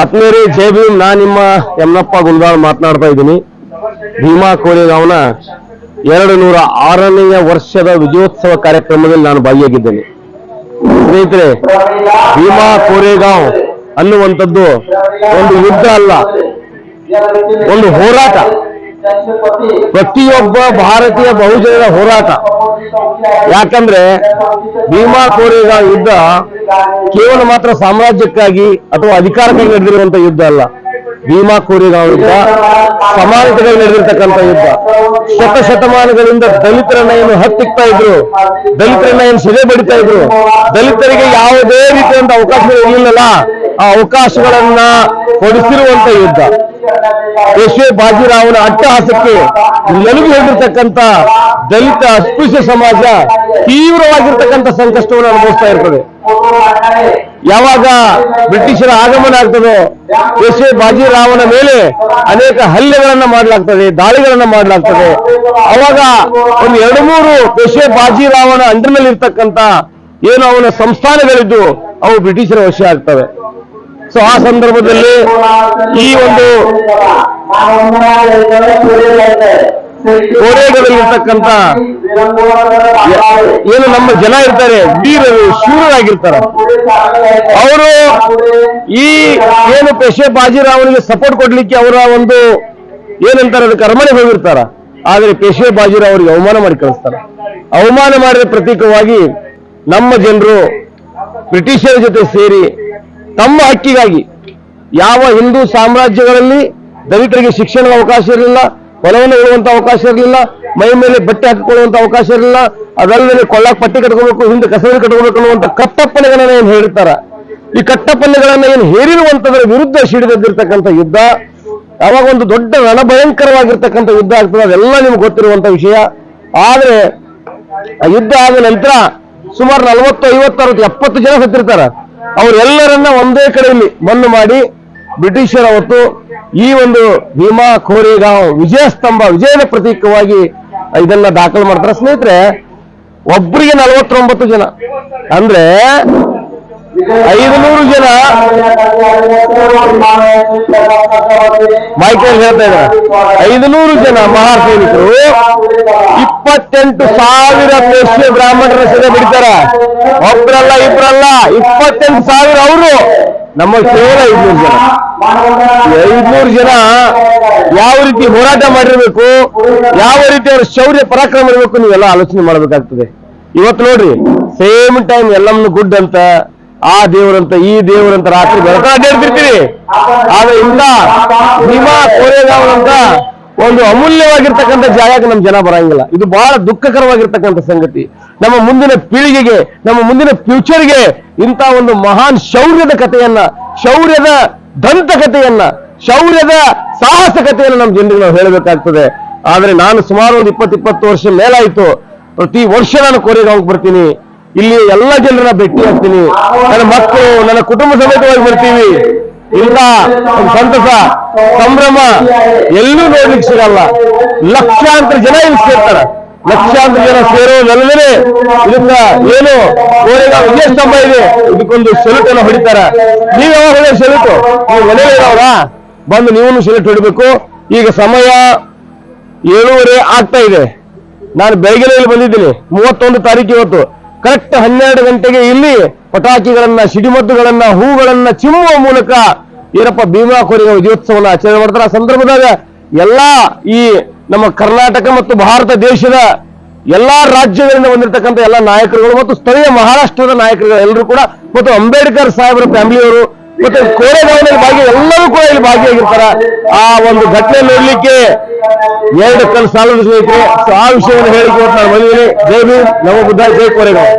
ಆತ್ಮೀಯರೇ ಜೈ ಭೀಮ್ ನಾ ನಿಮ್ಮ ಯಮನಪ್ಪ ಗುಲ್ದಾಳ್ ಮಾತನಾಡ್ತಾ ಇದ್ದೀನಿ. ಭೀಮಾ ಕೋರೆಗಾಂವ್ನ ಎರಡು ನೂರ ಆರನೆಯ ವರ್ಷದ ವಿಜಯೋತ್ಸವ ಕಾರ್ಯಕ್ರಮದಲ್ಲಿ ನಾನು ಭಾಗಿಯಾಗಿದ್ದೇನೆ. ಸ್ನೇಹಿತರೆ, ಭೀಮಾ ಕೋರೆಗಾಂವ್ ಅನ್ನುವಂಥದ್ದು ಒಂದು ಯುದ್ಧ ಅಲ್ಲ, ಒಂದು ಹೋರಾಟ. ಪ್ರತಿಯೊಬ್ಬ ಭಾರತೀಯ ಬಹುಜನರ ಹೋರಾಟ. ಯಾಕಂದ್ರೆ ಭೀಮಾ ಕೋರೆಗ ಯುದ್ಧ ಕೇವಲ ಮಾತ್ರ ಸಾಮ್ರಾಜ್ಯಕ್ಕಾಗಿ ಅಥವಾ ಅಧಿಕಾರಕ್ಕಾಗಿ ನಡೆದಿರುವಂತ ಯುದ್ಧ ಅಲ್ಲ. ಭೀಮಾ ಕೋರೆಗಾಂವ್ ಯುದ್ಧ, ಸಮಾನತೆಗಾಗಿ ನಡೆದಿರ್ತಕ್ಕಂಥ ಯುದ್ಧ. ಶತಶತಮಾನಗಳಿಂದ ದಲಿತರನ್ನ ಏನು ಹತ್ತಿಕ್ತಾ ಇದ್ರು. ದಲಿತರನ್ನ ಏನು ಸೆರೆ ಬಡಿತಾ ಇದ್ರು. ದಲಿತರಿಗೆ ಯಾವುದೇ ರೀತಿಯಂತ ಅವಕಾಶಗಳು ಇರಲಿಲ್ಲಲ್ಲ. ಆ ಅವಕಾಶಗಳನ್ನ ಕೊಡಿಸಿರುವಂತ ಯುದ್ಧ. ಯಶ್ವೇ ಬಾಜಿರಾವ್ನ ಅಟ್ಟಹಾಸಕ್ಕೆ ನಲುಗಿ ಹೋಗಿರ್ತಕ್ಕಂಥ ದಲಿತ ಅಸ್ಪೃಶ್ಯ ಸಮಾಜ ತೀವ್ರವಾಗಿರ್ತಕ್ಕಂಥ ಸಂಕಷ್ಟವನ್ನು ಅನುಭವಿಸ್ತಾ ಇರ್ತದೆ. ಯಾವಾಗ ಬ್ರಿಟಿಷರ ಆಗಮನ ಆಗ್ತದೋ ಪೇಶ್ವೆ ಬಾಜಿರಾವನ ಮೇಲೆ ಅನೇಕ ಹಲ್ಲೆಗಳನ್ನ ಮಾಡಲಾಗ್ತದೆ, ದಾಳಿಗಳನ್ನ ಮಾಡಲಾಗ್ತದೆ. ಅವಾಗ ಒಂದು ಎರಡು ಮೂರು ಪೇಶ್ವೆ ಬಾಜಿರಾವನ ಅಂಡರ್ನಲ್ಲಿ ಇರ್ತಕ್ಕಂಥ ಏನು ಅವನ ಸಂಸ್ಥಾನಗಳಿದ್ದು ಅವು ಬ್ರಿಟಿಷರ ವಶ ಆಗ್ತವೆ. ಸೊ ಆ ಸಂದರ್ಭದಲ್ಲಿ ಈ ಒಂದು ಕೋರೆಗಳಲ್ಲಿರ್ತಕ್ಕಂಥ ಏನು ನಮ್ಮ ಜನ ಇರ್ತಾರೆ, ವೀರರು, ಶೂರರಾಗಿರ್ತಾರೆ. ಅವರು ಈ ಏನು ಪೆಶೆ ಬಾಜಿರಾವನಿಗೆ ಸಪೋರ್ಟ್ ಕೊಡ್ಲಿಕ್ಕೆ ಅವರ ಒಂದು ಏನಂತಾರೆ, ಅದಕ್ಕೆ ಅರಮನೆ ಹೋಗಿರ್ತಾರ. ಆದ್ರೆ ಪೇಶೆ ಬಾಜಿರಾವ್ ಅವರಿಗೆ ಅವಮಾನ ಮಾಡಿ ಕಳಿಸ್ತಾರೆ. ಅವಮಾನ ಮಾಡಿದ ಪ್ರತೀಕವಾಗಿ ನಮ್ಮ ಜನರು ಬ್ರಿಟಿಷರ ಜೊತೆ ಸೇರಿ ತಮ್ಮ ಹಕ್ಕಿಗಾಗಿ ಯಾವ ಹಿಂದೂ ಸಾಮ್ರಾಜ್ಯಗಳಲ್ಲಿ ದಲಿತರಿಗೆ ಶಿಕ್ಷಣದ ಅವಕಾಶ ಇರಲಿಲ್ಲ ಹೊಲವನ್ನು ಉಳುವಂತ ಅವಕಾಶ ಇರಲಿಲ್ಲ, ಮೈ ಮೇಲೆ ಬಟ್ಟೆ ಹಾಕಿಕೊಳ್ಳುವಂತ ಅವಕಾಶ ಇರಲಿಲ್ಲ, ಅದಲ್ಲದೆ ಕೊಳ್ಳಾಕ್ ಪಟ್ಟಿ ಕಟ್ಕೋಬೇಕು, ಹಿಂದೆ ಕಸರಿ ಕಟ್ಕೋಬೇಕು ಅನ್ನುವಂಥ ಕಟ್ಟಪ್ಪಣೆಗಳನ್ನ ಏನು ಹೇಳಿರ್ತಾರ? ಈ ಕಟ್ಟಪ್ಪಣೆಗಳನ್ನ ಏನು ಹೇರಿರುವಂತದ್ರ ವಿರುದ್ಧ ಸಿಡಿದದ್ದಿರ್ತಕ್ಕಂಥ ಯುದ್ಧ, ಯಾವಾಗ ಒಂದು ದೊಡ್ಡ ರಣಭಯಂಕರವಾಗಿರ್ತಕ್ಕಂಥ ಯುದ್ಧ ಆಗ್ತದೆ, ಅದೆಲ್ಲ ನಿಮ್ಗೆ ಗೊತ್ತಿರುವಂತ ವಿಷಯ. ಆದ್ರೆ ಆ ಯುದ್ಧ ಆದ ನಂತರ ಸುಮಾರು ನಲವತ್ತು ಐವತ್ತು ಅರವತ್ತು ಎಪ್ಪತ್ತು ಜನ ಸತ್ತಿರ್ತಾರ. ಅವರೆಲ್ಲರನ್ನ ಒಂದೇ ಕಡೆಯಲ್ಲಿ ಮಣ್ಣು ಮಾಡಿ ಬ್ರಿಟಿಷರ ಅವತ್ತು ಈ ಒಂದು ಭೀಮಾ ಕೋರೆಗಾಂವ್ ವಿಜಯ ಸ್ತಂಭ, ವಿಜಯದ ಪ್ರತೀಕವಾಗಿ ಇದನ್ನ ದಾಖಲು ಮಾಡ್ತಾರೆ. ಸ್ನೇಹಿತರೆ ಒಬ್ಬರಿಗೆ ನಲವತ್ತೊಂಬತ್ತು ಜನ. ಅಂದ್ರೆ ಐದುನೂರು ಜನ ಮೈಕಲ್ ಹೇಳ್ತಾ ಇದ್ದಾರೆ. ಐದುನೂರು ಜನ ಮಹಾ ಸೈನಿಕರು ಇಪ್ಪತ್ತೆಂಟು ಸಾವಿರ ಪೇಶ್ಯ ಬ್ರಾಹ್ಮಣರ ಸೆರೆ ಬಿಡ್ತಾರ ಒಬ್ರಲ್ಲ, ಇಬ್ರಲ್ಲ, ಇಪ್ಪತ್ತೆಂಟು ಸಾವಿರ ಅವರು ನಮ್ಮ ಕೇವಲ ಐದ್ನೂರು ಜನ. ಐದ್ನೂರು ಜನ ಯಾವ ರೀತಿ ಹೋರಾಟ ಮಾಡಿರ್ಬೇಕು, ಯಾವ ರೀತಿ ಅವ್ರ ಶೌರ್ಯ ಪರಾಕ್ರಮ ಇರಬೇಕು ನೀವೆಲ್ಲ ಆಲೋಚನೆ ಮಾಡ್ಬೇಕಾಗ್ತದೆ. ಇವತ್ತು ನೋಡ್ರಿ, ಸೇಮ್ ಟೈಮ್ ಎಲ್ಲಮ್ಮನ ಗುಡ್ ಅಂತ ಆ ದೇವರಂತ ಈ ದೇವರಂತ ರಾತ್ರಿ ಬೆಳಕ ಅಡ್ಡಾಡ್ತಿರ್ತೀವಿ ಆದ್ರೆ ಇಂದ ನಿಮ್ಮ ಅಂತ ಒಂದು ಅಮೂಲ್ಯವಾಗಿರ್ತಕ್ಕಂಥ ಜಾಗಕ್ಕೆ ನಮ್ಮ ಜನ ಬರಂಗಿಲ್ಲ. ಇದು ಬಹಳ ದುಃಖಕರವಾಗಿರ್ತಕ್ಕಂಥ ಸಂಗತಿ. ನಮ್ಮ ಮುಂದಿನ ಪೀಳಿಗೆಗೆ ನಮ್ಮ ಮುಂದಿನ ಫ್ಯೂಚರ್ಗೆ ಇಂಥ ಒಂದು ಮಹಾನ್ ಶೌರ್ಯದ ಕಥೆಯನ್ನ ಶೌರ್ಯದ ದಂತ ಕಥೆಯನ್ನ ಶೌರ್ಯದ ಸಾಹಸ ಕಥೆಯನ್ನು ನಮ್ಮ ಜನರಿಗೆ ನಾವು ಹೇಳಬೇಕಾಗ್ತದೆ. ಆದ್ರೆ ನಾನು ಸುಮಾರು ಒಂದು ಇಪ್ಪತ್ತಿಪ್ಪತ್ತು ಇಪ್ಪತ್ತು ವರ್ಷ ಮೇಲಾಯಿತು. ಪ್ರತಿ ವರ್ಷ ನಾನು ಕೋರೆಗಾವ್ಗೆ ಬರ್ತೀನಿ. ಇಲ್ಲಿ ಎಲ್ಲ ಜನರನ್ನ ಭೇಟಿ ಆಗ್ತೀನಿ. ನನ್ನ ಮಕ್ಕಳು, ನನ್ನ ಕುಟುಂಬ ಸಮೇತವಾಗಿ ಬರ್ತೀವಿ. ಒಂದು ಸಂತಸ, ಸಂಭ್ರಮ ಎಲ್ಲೂ ನೋಡ್ಲಿಕ್ಕೆ ಸಿಗಲ್ಲ. ಲಕ್ಷಾಂತರ ಜನ ಇಲ್ಲಿ ಸೇರ್ತಾರೆ. ಲಕ್ಷಾಂತರ ಜನ ಸೇರೋದಲ್ಲದೆ ಇದಕ್ಕ ಏನು? ವಿಜಯ ಸ್ತಂಭ ಇದೆ. ಇದಕ್ಕೊಂದು ಸೆಲ್ಯೂಟ್ ಅನ್ನು ಹೊಡಿತಾರೆ. ನೀವು ಯಾವಾಗ ಹೊಡೆಯ ಸೆಲ್ಯೂಟು ನೀವು ಮನೇಲಿ ಬಂದು ನೀವು ಸೆಲೆಕ್ಟ್ ಹೊಡಿಬೇಕು. ಈಗ ಸಮಯ ಏಳೂವರೆ ಆಗ್ತಾ ಇದೆ. ನಾನು ಬೆಳಗ್ಗೆ ಬಂದಿದ್ದೀನಿ. ಮೂವತ್ತೊಂದು ತಾರೀಕು ಇವತ್ತು. ಕರೆಕ್ಟ್ ಹನ್ನೆರಡು ಗಂಟೆಗೆ ಇಲ್ಲಿ ಪಟಾಕಿಗಳನ್ನ, ಸಿಡಿಮದ್ದುಗಳನ್ನ, ಹೂಗಳನ್ನ ಚಿಮ್ಮುವ ಮೂಲಕ ಏನಪ್ಪ ಭೀಮಾ ಕೊರಿಯ ವಿಜಯೋತ್ಸವನ ಆಚರಣೆ ಮಾಡ್ತಾರೆ. ಆ ಸಂದರ್ಭದಾಗ ಎಲ್ಲಾ ಈ ನಮ್ಮ ಕರ್ನಾಟಕ ಮತ್ತು ಭಾರತ ದೇಶದ ಎಲ್ಲಾ ರಾಜ್ಯಗಳಿಂದ ಬಂದಿರತಕ್ಕಂಥ ಎಲ್ಲಾ ನಾಯಕರುಗಳು ಮತ್ತು ಸ್ಥಳೀಯ ಮಹಾರಾಷ್ಟ್ರದ ನಾಯಕರುಗಳು ಎಲ್ಲರೂ ಕೂಡ ಮತ್ತು ಅಂಬೇಡ್ಕರ್ ಸಾಹೇಬರ ಫ್ಯಾಮಿಲಿಯವರು ಮತ್ತೆ ಕೋರೆಗಾಂವ್ನಲ್ಲಿ ಭಾಗಿ ಎಲ್ಲರೂ ಕೂಡ ಇಲ್ಲಿ ಭಾಗಿಯಾಗಿರ್ತಾರ. ಆ ಒಂದು ಘಟನೆ ನೋಡ್ಲಿಕ್ಕೆ ಎರಡು ಕಲ್ ಸಾಲದ ಸ್ನೇಹಿತರೆ ಆ ವಿಷಯವನ್ನು ಹೇಳಿಕೊಡ್ತಾರೆ ನಾನು ಜೈ ಭೀಮ್ ನಮ್ಮ ಬುದ್ಧ ಜೈ ಕೋರೆಗಾಂವ್